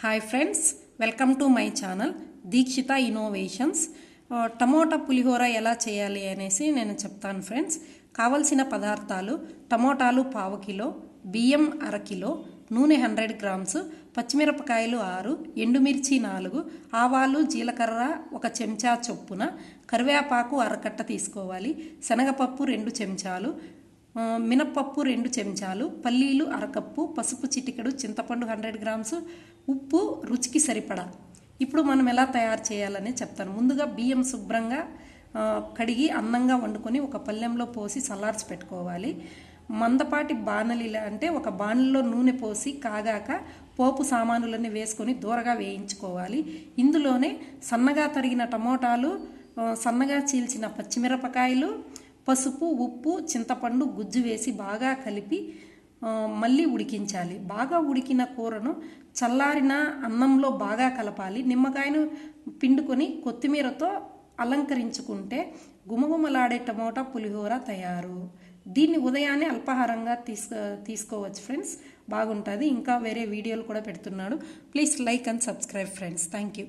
Hi friends welcome to my channel Deekshitha innovations tomato pulihora ఎలా చేయాలి అనేసి నేను చెప్తాను ఫ్రెండ్స్ కావలసిన పదార్థాలు టమోటాలు పావు కిలో బియ్యం అర కిలో నూనె హండ్రెడ్ గ్రామ్స్ పచ్చిమిరపకాయలు ఆరు ఎండుమిర్చి నాలుగు ఆవాలు జీలకర్ర ఒక చెంచా చొప్పున కరివేపాకు అరకట్ట తీసుకోవాలి శనగపప్పు రెండు చెంచాలు మినప్పప్పు రెండు చెంచాలు పల్లీలు అరకప్పు పసుపు చిటికెడు చింతపండు హండ్రెడ్ గ్రామ్స్ ఉప్పు రుచికి సరిపడా. ఇప్పుడు మనం ఎలా తయారు చేయాలని చెప్తాను. ముందుగా బియ్యం శుభ్రంగా కడిగి అందంగా వండుకొని ఒక పళ్ళెంలో పోసి సలార్చి పెట్టుకోవాలి. మందపాటి బాణలిలా అంటే ఒక బాణలిలో నూనె పోసి కాగాక పోపు సామానులన్నీ వేసుకొని దూరగా వేయించుకోవాలి. ఇందులోనే సన్నగా తరిగిన టమోటాలు సన్నగా చీల్చిన పచ్చిమిరపకాయలు పసుపు ఉప్పు చింతపండు గుజ్జు వేసి బాగా కలిపి మళ్ళీ ఉడికించాలి. బాగా ఉడికిన కూరను చల్లారిన అన్నంలో బాగా కలపాలి. నిమ్మకాయను పిండుకొని కొత్తిమీరతో అలంకరించుకుంటే గుమగుమలాడే టమోటా పులిహోర తయారు. దీన్ని ఉదయాన్నే అల్పాహారంగా తీసుకో తీసుకోవచ్చు ఫ్రెండ్స్. బాగుంటుంది. ఇంకా వేరే వీడియోలు కూడా పెడుతున్నాడు. Please like and subscribe friends. Thank you